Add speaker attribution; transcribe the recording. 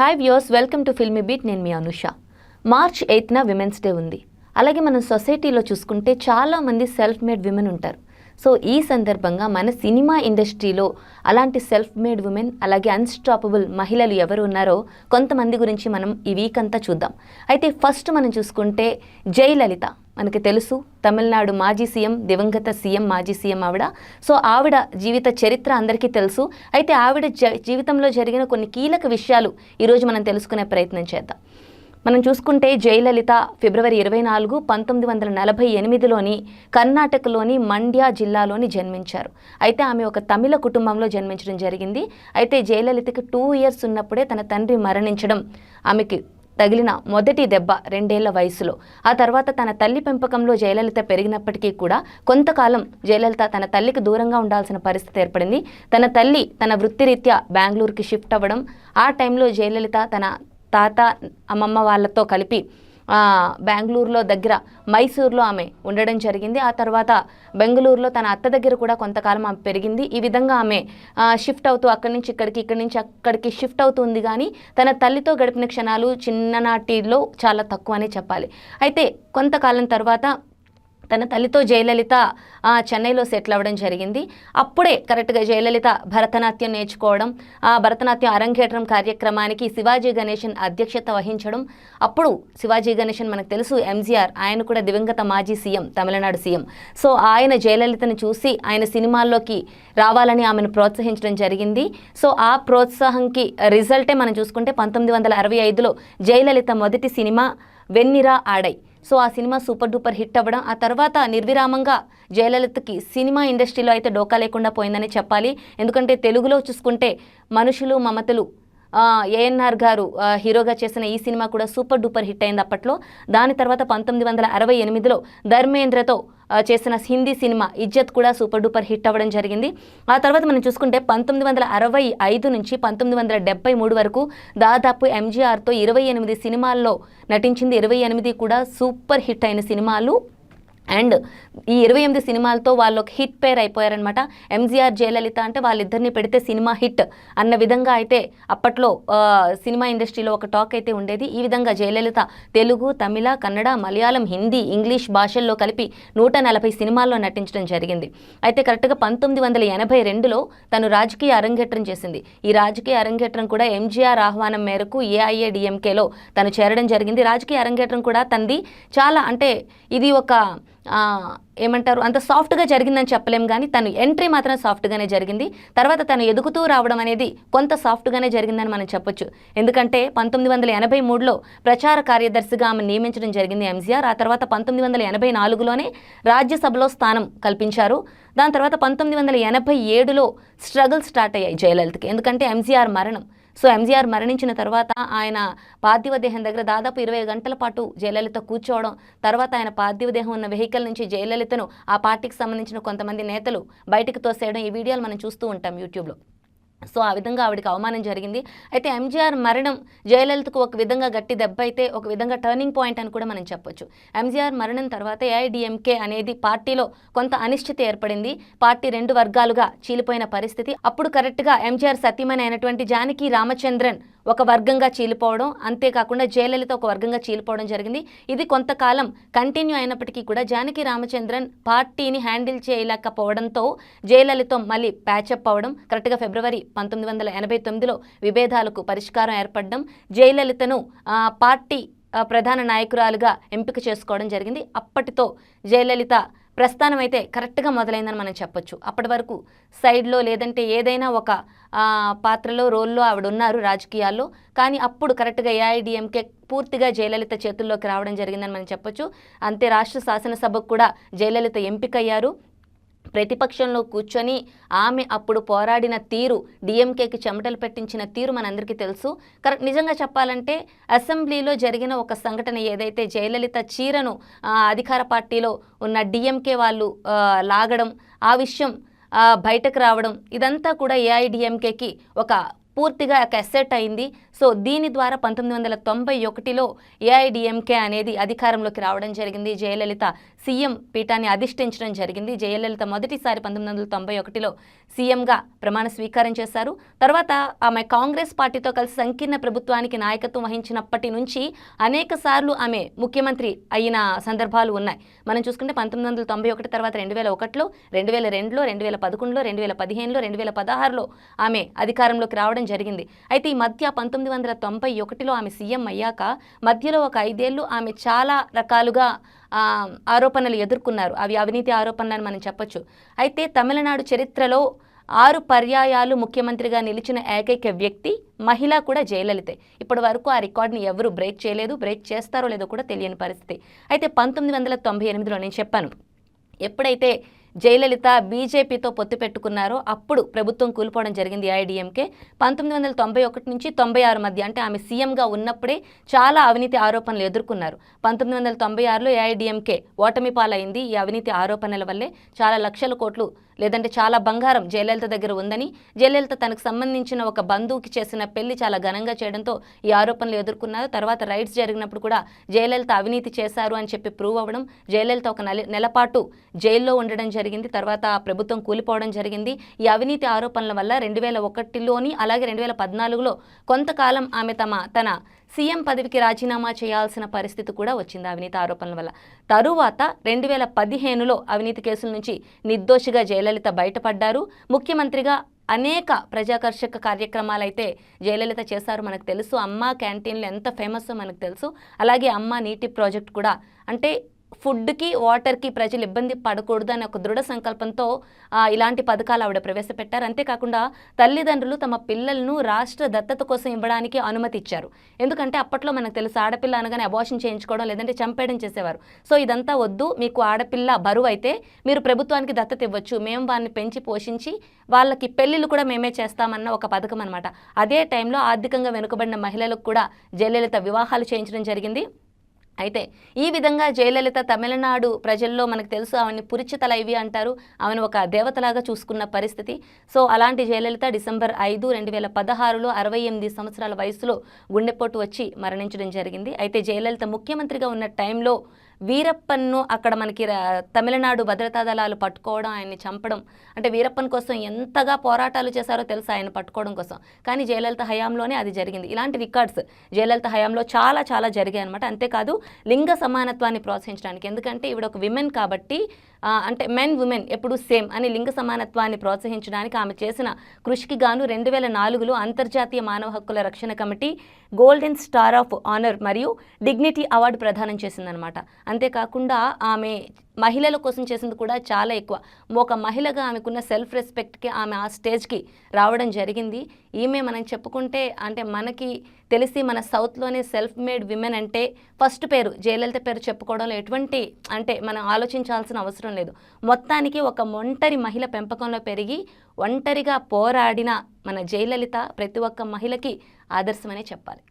Speaker 1: Hi views welcome to Filmibeat నేను మీ Anusha. March ఎయిత్న విమెన్స్ డే ఉంది. అలాగే మనం సొసైటీలో చూసుకుంటే చాలామంది సెల్ఫ్ మేడ్ విమెన్ ఉంటారు. సో ఈ సందర్భంగా మన సినిమా ఇండస్ట్రీలో అలాంటి సెల్ఫ్ మేడ్ ఉమెన్ అలాగే అన్స్టాపబుల్ మహిళలు ఎవరు ఉన్నారో కొంతమంది గురించి మనం ఈ వీక్ అంతా చూద్దాం. అయితే ఫస్ట్ మనం చూసుకుంటే జయలలిత. మనకి తెలుసు. తమిళనాడు మాజీ సీఎం దివంగత సీఎం మాజీ సీఎం ఆవిడ. సో ఆవిడ జీవిత చరిత్ర అందరికీ తెలుసు. అయితే ఆవిడ జ జీవితంలో జరిగిన కొన్ని కీలక విషయాలు ఈరోజు మనం తెలుసుకునే ప్రయత్నం చేద్దాం. మనం చూసుకుంటే జయలలిత ఫిబ్రవరి ఇరవై నాలుగు పంతొమ్మిది వందల నలభై ఎనిమిదిలోని కర్ణాటకలోని మండ్య జిల్లాలోని జన్మించారు. అయితే ఆమె ఒక తమిళ కుటుంబంలో జన్మించడం జరిగింది. అయితే జయలలితకి టూ ఇయర్స్ ఉన్నప్పుడే తన తండ్రి మరణించడం ఆమెకి తగిలిన మొదటి దెబ్బ రెండేళ్ళ వయసులో. ఆ తర్వాత తన తల్లి పెంపకంలో జయలలిత పెరిగినప్పటికీ కూడా కొంతకాలం జయలలిత తన తల్లికి దూరంగా ఉండాల్సిన పరిస్థితి ఏర్పడింది. తన తల్లి తన వృత్తిరీత్యా బెంగళూరుకి షిఫ్ట్ అవ్వడం ఆ టైంలో జయలలిత తన తాత అమ్మమ్మ వాళ్ళతో కలిపి బెంగళూరులో దగ్గర మైసూర్లో ఆమె ఉండడం జరిగింది. ఆ తర్వాత బెంగళూరులో తన అత్త దగ్గర కూడా కొంతకాలం ఆమె పెరిగింది. ఈ విధంగా ఆమె షిఫ్ట్ అవుతూ అక్కడి నుంచి ఇక్కడికి ఇక్కడి నుంచి అక్కడికి షిఫ్ట్ అవుతుంది కానీ తన తల్లితో గడిపిన క్షణాలు చిన్ననాటిలో చాలా తక్కువనే చెప్పాలి. అయితే కొంతకాలం తర్వాత తన తల్లితో జయలలిత చెన్నైలో సెటిల్ అవ్వడం జరిగింది. అప్పుడే కరెక్ట్గా జయలలిత భరతనాట్యం నేర్చుకోవడం ఆ భరతనాట్యం అరంగేట్రం కార్యక్రమానికి శివాజీ గణేషన్ అధ్యక్షత వహించడం. అప్పుడు శివాజీ గణేషన్ మనకు తెలుసు ఎంజీఆర్ ఆయన కూడా దివంగత మాజీ సీఎం తమిళనాడు సీఎం. సో ఆయన జయలలితను చూసి ఆయన సినిమాల్లోకి రావాలని ఆమెను ప్రోత్సహించడం జరిగింది. సో ఆ ప్రోత్సాహంకి రిజల్టే మనం చూసుకుంటే పంతొమ్మిది వందల అరవై ఐదులో జయలలిత మొదటి సినిమా వెన్నిరా ఆడై. సో ఆ సినిమా సూపర్ డూపర్ హిట్ అవ్వడం ఆ తర్వాత నిర్విరామంగా జయలలితకి సినిమా ఇండస్ట్రీలో అయితే డోకా లేకుండా పోయిందని చెప్పాలి. ఎందుకంటే తెలుగులో చూసుకుంటే మనుషులు మమతలు ఏఎన్ఆర్ గారు హీరోగా చేసిన ఈ సినిమా కూడా సూపర్ డూపర్ హిట్ అయింది అప్పట్లో. దాని తర్వాత పంతొమ్మిది వందల అరవై ఎనిమిదిలో ధర్మేంద్రతో చేసిన హిందీ సినిమా ఇజ్జత్ కూడా సూపర్ డూపర్ హిట్ అవ్వడం జరిగింది. ఆ తర్వాత మనం చూసుకుంటే పంతొమ్మిది వందల అరవై ఐదు నుంచి పంతొమ్మిది వందల డెబ్బై మూడు వరకు దాదాపు ఎంజీఆర్తో ఇరవై ఎనిమిది సినిమాల్లో నటించింది. ఇరవై ఎనిమిది కూడా సూపర్ హిట్ అయిన సినిమాలు అండ్ ఈ ఇరవై ఎనిమిది సినిమాలతో వాళ్ళు ఒక హిట్ పేర్ అయిపోయారనమాట. ఎంజీఆర్ జయలలిత అంటే వాళ్ళిద్దరిని పెడితే సినిమా హిట్ అన్న విధంగా అయితే అప్పట్లో సినిమా ఇండస్ట్రీలో ఒక టాక్ అయితే ఉండేది. ఈ విధంగా జయలలిత తెలుగు తమిళ కన్నడ మలయాళం హిందీ ఇంగ్లీష్ భాషల్లో కలిపి నూట నలభై సినిమాల్లో నటించడం జరిగింది. అయితే కరెక్ట్గా పంతొమ్మిది వందల ఎనభై రెండులో తను రాజకీయ అరంగేట్రం చేసింది. ఈ రాజకీయ అరంగేట్రం కూడా ఎంజీఆర్ ఆహ్వానం మేరకు ఏఐఏడిఎంకేలో తను చేరడం జరిగింది. రాజకీయ అరంగేట్రం కూడా తంది చాలా అంటే ఇది ఒక ఏమంటారు? అంత సాఫ్ట్గా జరిగిందని చెప్పలేం కానీ తను ఎంట్రీ మాత్రం సాఫ్ట్గానే జరిగింది. తర్వాత తను ఎదుగుతూ రావడం అనేది కొంత సాఫ్ట్గానే జరిగిందని మనం చెప్పొచ్చు. ఎందుకంటే పంతొమ్మిది వందల ఎనభై మూడులో ప్రచార కార్యదర్శిగా ఆమె నియమించడం జరిగింది ఎంజీఆర్. ఆ తర్వాత పంతొమ్మిది వందల ఎనభై నాలుగులోనే రాజ్యసభలో స్థానం కల్పించారు. దాని తర్వాత పంతొమ్మిది వందల ఎనభై ఏడులో స్ట్రగుల్ స్టార్ట్ అయ్యాయి జయలలితకి. ఎందుకంటే ఎంజీఆర్ మరణం. సో ఎంజీఆర్ మరణించిన తర్వాత ఆయన పార్థివ దేహం దగ్గర దాదాపు ఇరవై గంటల పాటు జయలలిత కూర్చోవడం తర్వాత ఆయన పార్థివ దేహం ఉన్న వెహికల్ నుంచి జయలలితను ఆ పార్టీకి సంబంధించిన కొంతమంది నేతలు బయటకు తోసేయడం ఈ వీడియోలు మనం చూస్తూ ఉంటాం యూట్యూబ్లో. సో ఆ విధంగా ఆవిడకి అవమానం జరిగింది. అయితే ఎంజీఆర్ మరణం జయలలితకు ఒక విధంగా గట్టి దెబ్బ అయితే ఒక విధంగా టర్నింగ్ పాయింట్ అని కూడా మనం చెప్పొచ్చు. ఎంజీఆర్ మరణం తర్వాత ఏఐడిఎంకే అనేది పార్టీలో కొంత అనిశ్చితి ఏర్పడింది. పార్టీ రెండు వర్గాలుగా చీలిపోయిన పరిస్థితి. అప్పుడు కరెక్ట్గా ఎంజీఆర్ సతీమణి అయినటువంటి జానకి రామచంద్రన్ ఒక వర్గంగా చీలిపోవడం అంతేకాకుండా జయలలిత ఒక వర్గంగా చీలిపోవడం జరిగింది. ఇది కొంతకాలం కంటిన్యూ అయినప్పటికీ కూడా జానకి రామచంద్రన్ పార్టీని హ్యాండిల్ చేయలేకపోవడంతో జయలలిత మళ్ళీ ప్యాచప్ అవ్వడం కరెక్ట్గా ఫిబ్రవరి పంతొమ్మిది వందల ఎనభై తొమ్మిదిలో విభేదాలకు పరిష్కారం ఏర్పడడం జయలలితను పార్టీ ప్రధాన నాయకురాలుగా ఎంపిక చేసుకోవడం జరిగింది. అప్పటితో జయలలిత ప్రస్థానం అయితే కరెక్ట్గా మొదలైందని మనం చెప్పొచ్చు. అప్పటి వరకు సైడ్లో లేదంటే ఏదైనా ఒక పాత్రలో రోల్లో ఆవిడ ఉన్నారు రాజకీయాల్లో. కానీ అప్పుడు కరెక్ట్గా ఏఐడిఎంకే పూర్తిగా జయలలిత చేతుల్లోకి రావడం జరిగిందని మనం చెప్పొచ్చు. అంతే రాష్ట్ర శాసనసభకు కూడా జయలలిత ఎంపికయ్యారు. ప్రతిపక్షంలో కూర్చొని ఆమె అప్పుడు పోరాడిన తీరు డిఎంకేకి చెమటలు పెట్టించిన తీరు మనందరికీ తెలుసు. కరెక్ట్ నిజంగా చెప్పాలంటే అసెంబ్లీలో జరిగిన ఒక సంఘటన ఏదైతే జయలలిత చీరను అధికార పార్టీలో ఉన్న డిఎంకే వాళ్ళు లాగడం ఆ విషయం బయటకు రావడం ఇదంతా కూడా ఏఐడిఎంకేకి ఒక పూర్తిగా ఒక అసెట్ అయింది. సో దీని ద్వారా పంతొమ్మిది వందల తొంభై ఒకటిలో ఏఐడిఎంకే అనేది అధికారంలోకి రావడం జరిగింది జయలలిత సీఎం పీఠాన్ని అధిష్ఠించడం జరిగింది. జయలలిత మొదటిసారి పంతొమ్మిది వందల తొంభై ఒకటిలో సీఎంగా ప్రమాణ స్వీకారం చేశారు. తర్వాత ఆమె కాంగ్రెస్ పార్టీతో కలిసి సంకీర్ణ ప్రభుత్వానికి నాయకత్వం వహించినప్పటి నుంచి అనేక సార్లు ఆమె ముఖ్యమంత్రి అయిన సందర్భాలు ఉన్నాయి. మనం చూసుకుంటే పంతొమ్మిది వందల తొంభై ఒకటి తర్వాత రెండు వేల ఒకటిలో రెండు వేల రెండులో రెండు వేల పదకొండులో రెండు వేల పదిహేనులో రెండు వేల పదహారులో ఆమె అధికారంలోకి రావడం జరిగింది. అయితే ఈ మధ్య పంతొమ్మిది వందల తొంభై ఒకటిలో ఆమె సీఎం అయ్యాక మధ్యలో ఒక ఐదేళ్ళు ఆమె చాలా రకాలుగా ఆరోపణలు ఎదుర్కొన్నారు. అవి అవినీతి ఆరోపణలు అని మనం చెప్పొచ్చు. అయితే తమిళనాడు చరిత్రలో ఆరు పర్యాయాలు ముఖ్యమంత్రిగా నిలిచిన ఏకైక వ్యక్తి మహిళ కూడా జయలలితే. ఇప్పటి వరకు ఆ రికార్డుని ఎవరు బ్రేక్ చేయలేదు బ్రేక్ చేస్తారో లేదో కూడా తెలియని పరిస్థితి. అయితే పంతొమ్మిది వందల తొంభై ఎనిమిదిలో నేను చెప్పాను. ఎప్పుడైతే జయలలిత బీజేపీతో పొత్తు పెట్టుకున్నారో అప్పుడు ప్రభుత్వం కూలిపోవడం జరిగింది ఐడిఎంకే. పంతొమ్మిది వందల తొంభై ఒకటి నుంచి తొంభై ఆరు మధ్య అంటే ఆమె సీఎంగా ఉన్నప్పుడే చాలా అవినీతి ఆరోపణలు ఎదుర్కొన్నారు. పంతొమ్మిది వందల తొంభై ఆరులో ఏఐడిఎంకే ఓటమి పాలైంది ఈ అవినీతి ఆరోపణల వల్లే. చాలా లక్షల కోట్లు లేదంటే చాలా బంగారం జయలలిత దగ్గర ఉందని జయలలిత తనకు సంబంధించిన ఒక బంధువుకి చేసిన పెళ్ళి చాలా ఘనంగా చేయడంతో ఈ ఆరోపణలు ఎదుర్కొన్నారు. తర్వాత రైట్స్ జరిగినప్పుడు కూడా జయలలిత అవినీతి చేశారు అని చెప్పి ప్రూవ్ అవ్వడం జయలలిత ఒక నెల నెలపాటు జైల్లో ఉండడం జరిగింది. తర్వాత ఆ ప్రభుత్వం కూలిపోవడం జరిగింది. ఈ అవినీతి ఆరోపణల వల్ల రెండు వేల ఒకటిలోని అలాగే రెండు వేల పద్నాలుగులో కొంతకాలం ఆమె తమ తన సీఎం పదవికి రాజీనామా చేయాల్సిన పరిస్థితి కూడా వచ్చింది అవినీతి ఆరోపణల వల్ల. తరువాత రెండు వేల పదిహేనులో అవినీతి కేసుల నుంచి నిర్దోషిగా జయలలిత బయటపడ్డారు. ముఖ్యమంత్రిగా అనేక ప్రజాకర్షక కార్యక్రమాలు అయితే జయలలిత చేశారు. మనకు తెలుసు అమ్మ క్యాంటీన్లు ఎంత ఫేమస్ మనకు తెలుసు. అలాగే అమ్మ నీటి ప్రాజెక్ట్ కూడా. అంటే ఫుడ్కి వాటర్కి ప్రజలు ఇబ్బంది పడకూడదు అనే ఒక దృఢ సంకల్పంతో ఇలాంటి పథకాలు ఆవిడ ప్రవేశపెట్టారు. అంతేకాకుండా తల్లిదండ్రులు తమ పిల్లలను రాష్ట్ర దత్తత కోసం ఇవ్వడానికి అనుమతి ఇచ్చారు. ఎందుకంటే అప్పట్లో మనకు తెలుసు ఆడపిల్ల అనగానే అబార్షన్ చేయించుకోవడం లేదంటే చంపేయడం చేసేవారు. సో ఇదంతా వద్దు. మీకు ఆడపిల్ల బరువు అయితే మీరు ప్రభుత్వానికి దత్తత ఇవ్వచ్చు. మేము వారిని పెంచి పోషించి వాళ్ళకి పెళ్ళిళ్ళు కూడా మేమే చేస్తామన్న ఒక పథకం అనమాట అదే టైంలో ఆర్థికంగా వెనుకబడిన మహిళలకు కూడా జయలలిత వివాహాలు చేయించడం జరిగింది. అయితే ఈ విధంగా జయలలిత తమిళనాడు ప్రజల్లో మనకు తెలుసు ఆమెను పురిచితల ఇవి అంటారు. ఆమెను ఒక దేవతలాగా చూసుకున్న పరిస్థితి. సో అలాంటి జయలలిత డిసెంబర్ ఐదు రెండు వేల పదహారులో అరవై ఎనిమిది సంవత్సరాల వయసులో గుండెపోటు వచ్చి మరణించడం జరిగింది. అయితే జయలలిత ముఖ్యమంత్రిగా ఉన్న టైంలో వీరప్పన్ను అక్కడ మనకి రా- తమిళనాడు భద్రతా దళాలు పట్టుకోవడం ఆయన్ని చంపడం. అంటే వీరప్పన్ కోసం ఎంతగా పోరాటాలు చేశారో తెలుసు ఆయన పట్టుకోవడం కోసం. కానీ జయలలిత హయాంలోనే అది జరిగింది. ఇలాంటి రికార్డ్స్ జయలలిత హయాంలో చాలా చాలా జరిగాయి అనమాట అంతేకాదు లింగ సమానత్వాన్ని ప్రోత్సహించడానికి. ఎందుకంటే ఈవిడ ఒక విమెన్ కాబట్టి అంటే మెన్ ఉమెన్ ఎప్పుడు సేమ్ అని లింగ సమానత్వాన్ని ప్రోత్సహించడానికి ఆమె చేసిన కృషికి గాను రెండు వేల నాలుగులో అంతర్జాతీయ మానవ హక్కుల రక్షణ committee golden star of honour మరియు డిగ్నిటీ అవార్డు ప్రదానం చేసిందనమాట. అంతేకాకుండా ఆమె మహిళల కోసం చేసింది కూడా చాలా ఎక్కువ. ఒక మహిళగా ఆమెకున్న సెల్ఫ్ రెస్పెక్ట్కి ఆమె ఆ స్టేజ్కి రావడం జరిగింది. ఈమె మనం చెప్పుకుంటే అంటే మనకి తెలిసి మన సౌత్లోనే సెల్ఫ్ మేడ్ విమెన్ అంటే ఫస్ట్ పేరు జయలలిత పేరు చెప్పుకోవడంలో ఎటువంటి అంటే మనం ఆలోచించాల్సిన అవసరం లేదు. మొత్తానికి ఒక ఒంటరి మహిళ పెంపకంలో పెరిగి ఒంటరిగా పోరాడిన మన జయలలిత ప్రతి ఒక్క మహిళకి ఆదర్శమనే చెప్పాలి.